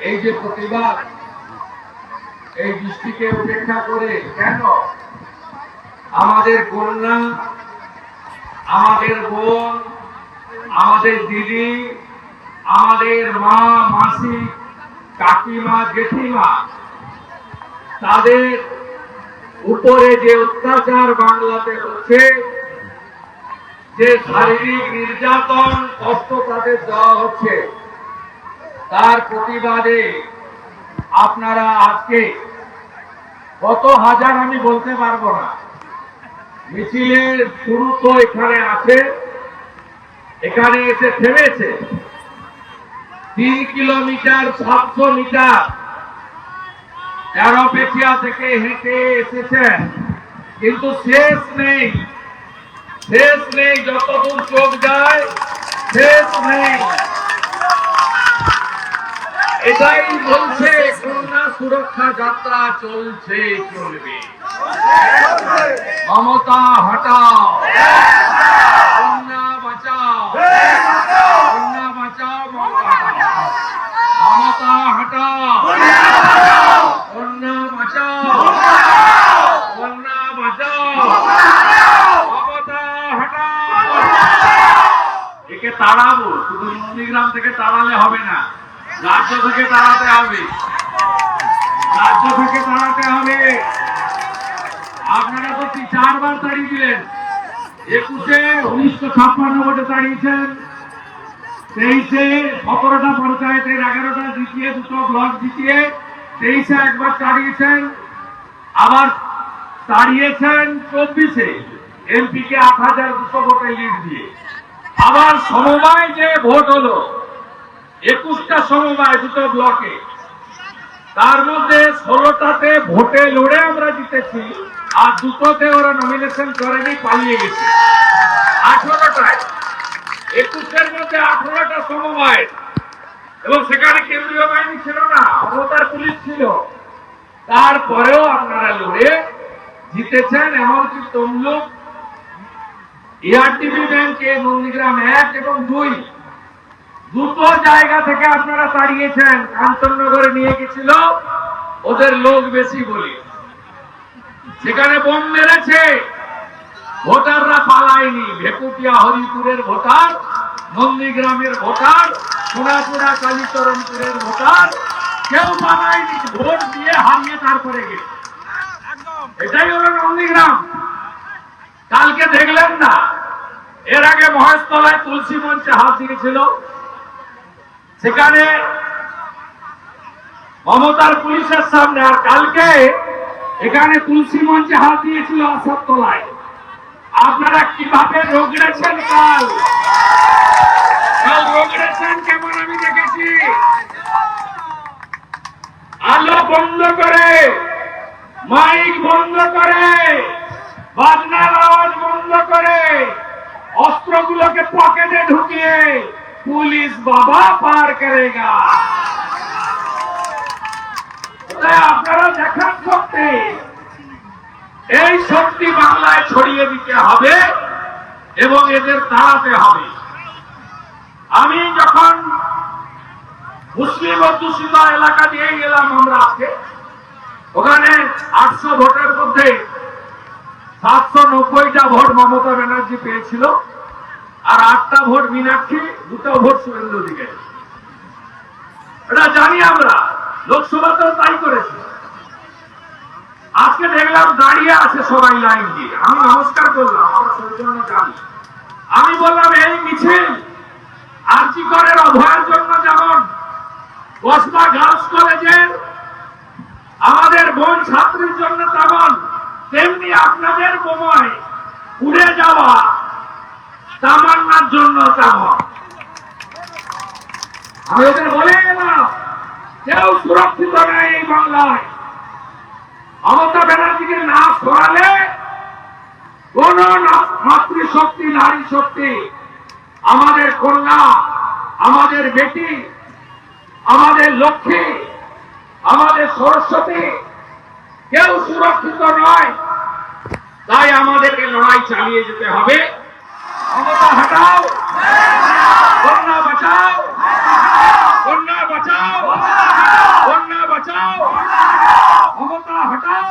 এই যে প্রতিবাদ, এই বৃষ্টিকে উপেক্ষা করে কেন? আমাদের কন্যা, আমাদের বোন, আমাদের দিদি, আমাদের মা, মাসি, কাকিমা, জেঠিমা, তাদের উপরে যে অত্যাচার বাংলাতে হচ্ছে, যে শারীরিক নির্যাতন কষ্ট তাদের দেওয়া হচ্ছে তার প্রতিবাদে আপনারা আজকে কত হাজার আমি বলতে পারব না। মিছিলের শুরু তো এখানে আছে, এখানে এসে থেমেছে। তিন কিলোমিটার, সাতশো মিটার তেরোপেছিয়া থেকে হেঁটে এসেছেন। কিন্তু শেষ নেই শেষ নেই, যতদূর চোখ যায়, শেষ নেই। এটাই বলছে কন্যা সুরক্ষা যাত্রা চলছে, চলবে। মমতা হটাও। কন্যা বাঁচাও। কন্যা বাঁচাও, মমতা হটাও। কন্যা বাঁচাও। কন্যা বাঁচাও। একে তাড়াবো, শুধু নন্দীগ্রাম থেকে তাড়ালে হবে না। রাজ্য থেকে তাড়াতে হবে। রাজ্য থেকে তাড়াতে হবে। আপনারা তো চারবার তাড়িয়ে দিলেন? একুশে উনিশশো ছাপ্পান্ন ভোটে তাড়িয়েছেন। তেইশে সতেরোটা পঞ্চায়েতের এগারোটা জিতিয়ে, দুটো ব্লক জিতিয়ে তেইশে একবার তাড়িয়েছেন। আবার তাড়িয়েছেন চব্বিশে। এমপি কে আট হাজার দুশো ভোটে লিড দিয়ে। আবার সমবায় যে ভোট হলো একুশটা সমবায় দুটো ব্লকে। তার মধ্যে ষোলোটাতে ভোটে লড়ে আমরা জিতেছি, আর দুটোতে ওরা নমিনেশন করেনি, পালিয়ে গেছে। আঠারোটায়, একুশের মধ্যে আঠারোটা সমবায়। এবং সেখানে কেন্দ্রীয় বাহিনী ছিল না, অবতার পুলিশ ছিল। তারপরেও আপনারা লড়ে জিতেছেন, এমনকি তমলুক এআরটিবি ব্যাংকে নন্দীগ্রাম এক এবং দুই। দুটো জায়গা থেকে আপনারা তাড়িয়েছেন কাঞ্চননগরে নিয়ে গেছিল, ওদের লোক বেশি বলি। সেখানে বোম মেরেছে, ভোটাররা পালায়নি। ভেকুটিয়া হরিপুরের ভোটার, নন্দীগ্রামের ভোটার, সোনাপুরা কালীচরণপুরের ভোটার, কেউ পালায়নি, ভোট দিয়ে হারিয়ে তারপরে গেছে। এটাই হলো নন্দীগ্রাম। কালকে দেখলেন না, এর আগে মহেশতলায় তুলসী মঞ্চে হাত দিয়েছিল সেখানে মমতার পুলিশের সামনে, আর কালকে এখানে তুলসী মঞ্চে হাত দিয়েছিল আসাদতলায় আপনারা কীভাবে রোগড়েছেন কাল রোগড়েছেন কেমন আমি দেখেছি। আলো বন্ধ করে, মাইক বন্ধ করে, বাজনার আওয়াজ বন্ধ করে, অস্ত্রগুলোকে পকেটে ঢুকিয়ে বাবা পার করেগা। তাই আপনারা দেখান শক্তি। এই শক্তি বাংলায় ছড়িয়ে দিতে হবে এবং এদের তাড়াতে হবে। আমি যখন মুসলিম অধ্যুষিত এলাকা দিয়ে গেলাম আমরা আজকে, ওখানে আটশো ভোটের মধ্যে সাতশো নব্বইটা ভোট মমতা ব্যানার্জি পেয়েছিল। আর আটটা ভোট মীনাক্ষী, দুটো ভোট শুভেন্দু দিকে এটা জানি আমরা লোকসভাতেও তাই করেছে। আজকে দেখলাম দাঁড়িয়ে আছে সবাই লাইন দিয়ে। আমি নমস্কার করলাম, আমরা সৌজন্য জানি। আমি বললাম, এই মিছিল আর্জি করের অভয়ের জন্য যেমন কসবা গার্লস কলেজের আমাদের বোন ছাত্রীর জন্য তেমন, তেমনি আপনাদের বোমায় উড়ে যাওয়া তামান্নার জন্য তেমন আমি ওদের বলে গেলাম, কেউ সুরক্ষিত নেই এই বাংলায়। মমতা ব্যানার্জিকে না সরালে কোন মাতৃশক্তি নারী শক্তি আমাদের কন্যা, আমাদের বেটি, আমাদের লক্ষ্মী, আমাদের সরস্বতী, কেউ সুরক্ষিত নয়। তাই আমাদেরকে লড়াই চালিয়ে যেতে হবে ক্ষমতা হটাও কন্যা বাঁচাও কন্যা বাঁচাও বাঁচাও মমতা হটাও